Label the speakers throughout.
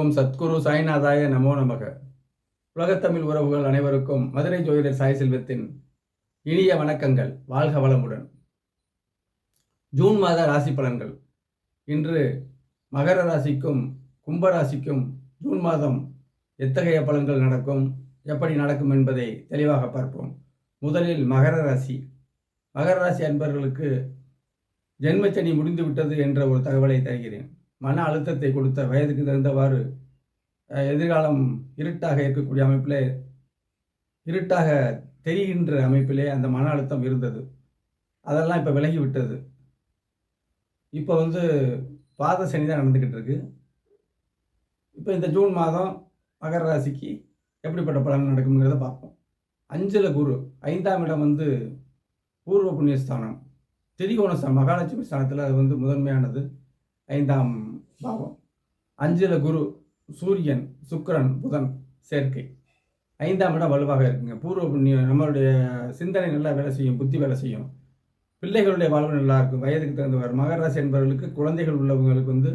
Speaker 1: ஓம் சத்குரு சாய்நாதாய நமோ நமக. உலகத்தமிழ் உறவுகள் அனைவருக்கும் மதுரை ஜோதிடர் சாய் செல்வத்தின் இனிய வணக்கங்கள். வாழ்க வளமுடன். ஜூன் மாத ராசி பலன்கள். இன்று மகர ராசிக்கும் கும்ப ராசிக்கும் ஜூன் மாதம் எத்தகைய பலன்கள் நடக்கும்? எப்படி நடக்கும் என்பதை தெளிவாக பார்ப்போம். முதலில் மகர ராசி. மகர ராசி அன்பர்களுக்கு ஜென்மச்சனி முடிந்துவிட்டது என்ற ஒரு தகவலை தருகிறேன். மன அழுத்தத்தை கொடுத்த வயதுக்கு தகுந்தவாறு எதிர்காலம் இருட்டாக இருக்கக்கூடிய அமைப்பிலே இருட்டாக தெரிகின்ற அமைப்பிலே அந்த மன அழுத்தம் இருந்தது. அதெல்லாம் இப்போ விலகி விட்டது. இப்போ வந்து பாத சனி தான் நடந்துக்கிட்டு இருக்கு. இப்போ இந்த ஜூன் மாதம் மகர ராசிக்கு எப்படிப்பட்ட பலன் நடக்குங்கிறத பார்ப்போம். அஞ்சல குரு ஐந்தாம் இடம் வந்து பூர்வ புண்ணியஸ்தானம். திரிகோண மகாலட்சுமி ஸ்தானத்தில் அது வந்து முதன்மையானது. ஐந்தாம் பாவம். அஞ்சில் குரு சூரியன் சுக்கரன் புதன் சேர்க்கை. ஐந்தாம் இடம் வலுவாக இருக்குங்க. பூர்வ புண்ணியம் நம்மளுடைய சிந்தனை நல்லா வேலை செய்யும் புத்தி வேலை செய்யும். பிள்ளைகளுடைய வாழ்வு நல்லா இருக்கும். வயதுக்கு தகுந்தவர் மகர ராசி என்பவர்களுக்கு குழந்தைகள் உள்ளவங்களுக்கு வந்து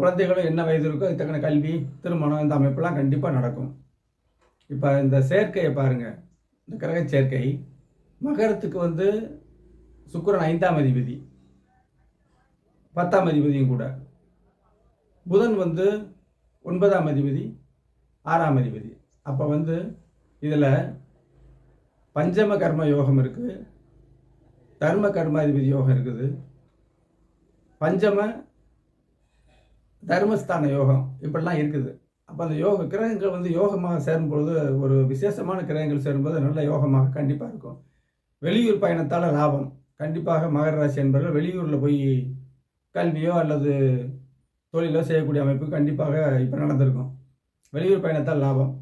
Speaker 1: குழந்தைகளும் என்ன வயது இருக்கோ அதுக்கு தக்கன கல்வி திருமணம் இந்த அமைப்பெல்லாம் கண்டிப்பாக நடக்கும். இப்போ இந்த சேர்க்கையை பாருங்கள் இந்த கிரக சேர்க்கை மகரத்துக்கு வந்து சுக்கரன் ஐந்தாம் அதிபதி பத்தாம் அதிபதியும் கூட. புதன் வந்து ஒன்பதாம் அதிபதி ஆறாம் அதிபதி. அப்போ வந்து இதில் பஞ்சம கர்ம யோகம் இருக்குது தர்ம கர்மாதிபதி யோகம் இருக்குது. பஞ்சம தர்மஸ்தான யோகம் இப்படிலாம் இருக்குது. அப்போ அந்த யோக கிரகங்கள் வந்து யோகமாக சேரும்பொழுது ஒரு விசேஷமான கிரகங்கள் சேரும்போது நல்ல யோகமாக கண்டிப்பாக இருக்கும். வெளியூர் பயணத்தால் லாபம். கண்டிப்பாக மகர ராசி என்பவர்கள் வெளியூரில் போய் கல்வியோ அல்லது தொழிலோ செய்யக்கூடிய அமைப்பு கண்டிப்பாக இப்போ நடந்திருக்கும். வெளியூர் பயணத்தால் லாபம்.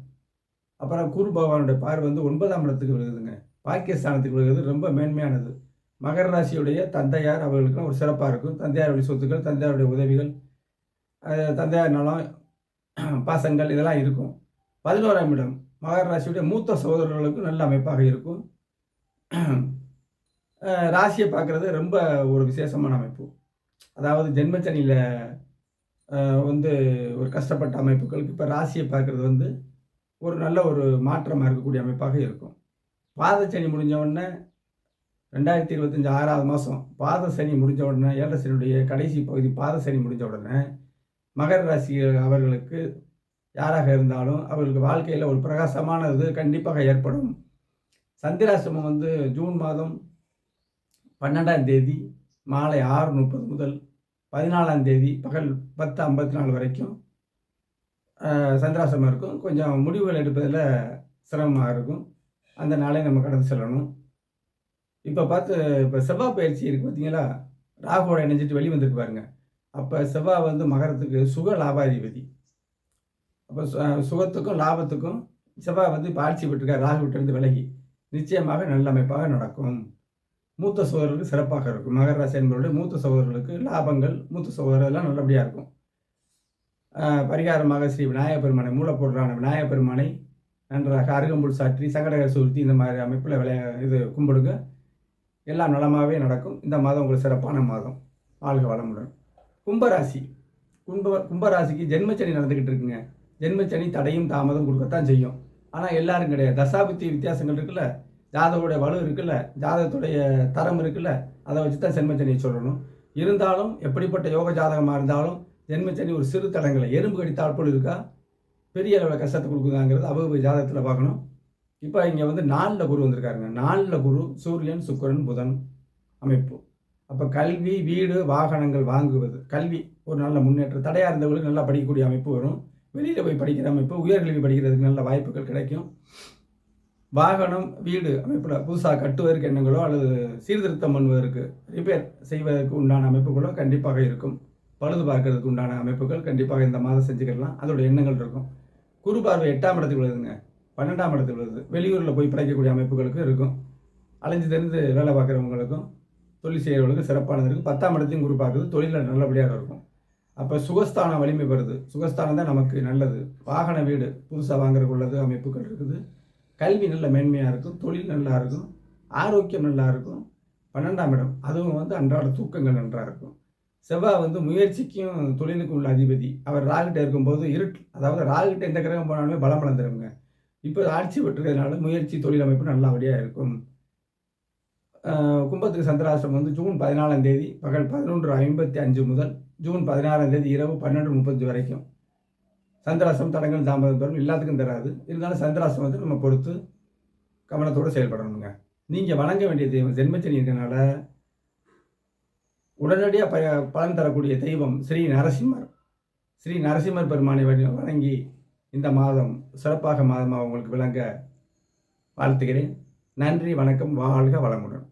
Speaker 1: அப்புறம் குரு பகவானுடைய பார்வை வந்து ஒன்பதாம் இடத்துக்கு விழுகுதுங்க பாக்கியஸ்தானத்துக்கு விழுகிறது ரொம்ப மேன்மையானது. மகர ராசியுடைய தந்தையார் அவர்களுக்கு ஒரு சிறப்பாக இருக்கும். தந்தையாருடைய சொத்துக்கள் தந்தையாருடைய உதவிகள் தந்தையார் நலம் பாசங்கள் இதெல்லாம் இருக்கும். பதினோராம் இடம். மகர ராசியுடைய மூத்த சகோதரர்களுக்கும் நல்ல அமைப்பாக இருக்கும். ராசியை பார்க்குறது ரொம்ப ஒரு விசேஷமான அமைப்பு. அதாவது ஜென்மச்சனியில் வந்து ஒரு கஷ்டப்பட்ட அமைப்புகளுக்கு இப்போ ராசியை பார்க்குறது வந்து ஒரு நல்ல ஒரு மாற்றமாக இருக்கக்கூடிய அமைப்பாக இருக்கும். பாத சனி முடிஞ்ச உடனே ரெண்டாயிரத்தி இருபத்தஞ்சி ஆறாவது மாதம் பாத சனி முடிஞ்ச உடனே ஏழரை சனியுடைய கடைசி பகுதி பாத சனி முடிஞ்ச உடனே மகர ராசி அவர்களுக்கு யாராக இருந்தாலும் அவர்களுக்கு வாழ்க்கையில் ஒரு பிரகாசமான இது கண்டிப்பாக ஏற்படும். சந்திராசிரமம் வந்து ஜூன் மாதம் பன்னெண்டாம் தேதி மாலை ஆறு முப்பது முதல் பதினாலாம் தேதி பகல் பத்து ஐம்பத்தி நாலு வரைக்கும் சந்திராசமாக இருக்கும். கொஞ்சம் முடிவுகள் எடுப்பதில் சிரமமாக இருக்கும். அந்த நாளை நம்ம கடந்து செல்லணும். இப்போ பார்த்து இப்போ செவ்வாய் பயிற்சி இருக்குது பார்த்தீங்களா? ராகுவோட இணைஞ்சிட்டு வெளி வந்திருக்கு பாருங்க. அப்போ செவ்வாய் வந்து மகரத்துக்கு சுக லாபாதிபதி. அப்போ சு- சுகத்துக்கும் லாபத்துக்கும் செவ்வாய் வந்து இப்போ ஆட்சி விட்டுருக்கார் ராகு விட்டுருந்து விலகி. நிச்சயமாக நல்ல அமைப்பாக நடக்கும். மூத்த சகோதரர்களுக்கு சிறப்பாக இருக்கும். மகர ராசி என்பவருடைய மூத்த சகோதரர்களுக்கு லாபங்கள் மூத்த சகோதரர்கள்லாம் நல்லபடியாக இருக்கும். பரிகாரமாக ஸ்ரீ விநாயகப் பெருமானை மூலப்பொருளான விநாயகப் பெருமானை நன்றாக அருகம்புல் சாற்றி சங்கடகர சதுர்த்தி இந்த மாதிரி அமைப்பில் விளைய இது கும்பிடுங்க. எல்லாம் நலமாகவே நடக்கும். இந்த மாதம் உங்களுக்கு சிறப்பான மாதம். வாழ்க வளமுடன். கும்பராசி. கும்ப கும்பராசிக்கு ஜென்மச்சனி நடந்துக்கிட்டு இருக்குங்க. ஜென்மச்சனி தடையும் தாமதம் கொடுக்கத்தான் செய்யும். ஆனால் எல்லாரும் கிடையாது. தசாபுத்தி வித்தியாசங்கள் இருக்குல்ல? ஜாதகோடைய வலு இருக்குல்ல ஜாதகத்துடைய தரம் இருக்குல்ல அதை வச்சு தான் ஜென்மச்சனியை சொல்லணும். இருந்தாலும் எப்படிப்பட்ட யோக ஜாதகமாக இருந்தாலும் ஜென்மச்சனி ஒரு சிறு தடங்களை எறும்பு கடித்தால் போல் இருக்கா? பெரிய அளவில் கஷ்டத்தை கொடுக்குதாங்கிறது அவ்வளவு ஜாதகத்தில் பார்க்கணும். இப்போ இங்கே வந்து நாலில் குரு வந்திருக்காருங்க. நாலில் குரு சூரியன் சுக்கிரன் புதன் அமைப்பு. அப்போ கல்வி வீடு வாகனங்கள் வாங்குவது. கல்வி ஒரு நல்ல முன்னேற்றம். தடையாக இருந்தவங்களுக்கு நல்லா படிக்கக்கூடிய அமைப்பு வரும். வெளியில் போய் படிக்கிற அமைப்பு உயர்கல்வி படிக்கிறதுக்கு நல்ல வாய்ப்புகள் கிடைக்கும். வாகனம் வீடு அமைப்பில் புதுசாக கட்டுவதற்கு எண்ணங்களோ அல்லது சீர்திருத்தம் பண்ணுவதற்கு ரிப்பேர் செய்வதற்கு உண்டான அமைப்புகளோ கண்டிப்பாக இருக்கும். பழுது பார்க்கறதுக்கு உண்டான அமைப்புகள் கண்டிப்பாக இந்த மாதம் செஞ்சுக்கலாம். அதோட எண்ணங்கள் இருக்கும். குரு பார்வை எட்டாம் இடத்துக்கு விழுதுங்க பன்னெண்டாம் இடத்துக்கு விழுது வெளியூரில் போய் படைக்கக்கூடிய அமைப்புகளுக்கு இருக்கும். அலைஞ்சு தெரிந்து வேலை பார்க்குறவங்களுக்கும் தொழில் செய்கிறவங்களுக்கும் சிறப்பானது இருக்கும். பத்தாம் இடத்தையும் குரு பார்க்குறது தொழிலில் நல்லபடியாக இருக்கும். அப்போ சுகஸ்தானம் வலிமை பெறுது சுகஸ்தானம் தான் நமக்கு நல்லது. வாகன வீடு புதுசாக வாங்குறதுக்கு உள்ளது அமைப்புகள் இருக்குது. கல்வி நல்ல மேன்மையாக இருக்கும் தொழில் நல்லா இருக்கும் ஆரோக்கியம் நல்லா இருக்கும். பன்னெண்டாம் இடம் அதுவும் வந்து அன்றாட தூக்கங்கள் நன்றாக இருக்கும். செவ்வாய் வந்து முயற்சிக்கும் தொழிலுக்கும் உள்ள அதிபதி. அவர் ராகுகிட்ட இருக்கும்போது இருட்டு அதாவது ராகுகிட்ட எந்த கிரகம் போனாலுமே பலம் வளர்ந்துருங்க. இப்போ ஆட்சி பெற்றுக்கிறதுனால முயற்சி தொழில் அமைப்பு நல்லபடியாக இருக்கும். கும்பத்துக்கு சந்திராசிரம் வந்து ஜூன் பதினாலாம் தேதி பகல் பதினொன்று ஐம்பத்தி அஞ்சு முதல் ஜூன் பதினாறாம் தேதி இரவு பன்னெண்டு முப்பது வரைக்கும். சந்திராசம் தடங்கள் தாமதம் தரும் எல்லாத்துக்கும் தராது. இருந்தாலும் சந்திராசம் வந்து நம்ம பொறுத்து கவனத்தோடு செயல்படணுங்க. நீங்கள் வணங்க வேண்டிய தெய்வம் ஜென்மச்சனி இருக்கனால உடனடியாக ப பலன் தரக்கூடிய தெய்வம் ஸ்ரீ நரசிம்மர். ஸ்ரீ நரசிம்மர் பெருமானை வணங்கி இந்த மாதம் சிறப்பாக மாதமாக உங்களுக்கு விளங்க வாழ்த்துகிறேன். நன்றி வணக்கம் வாழ்க வளமுடன்.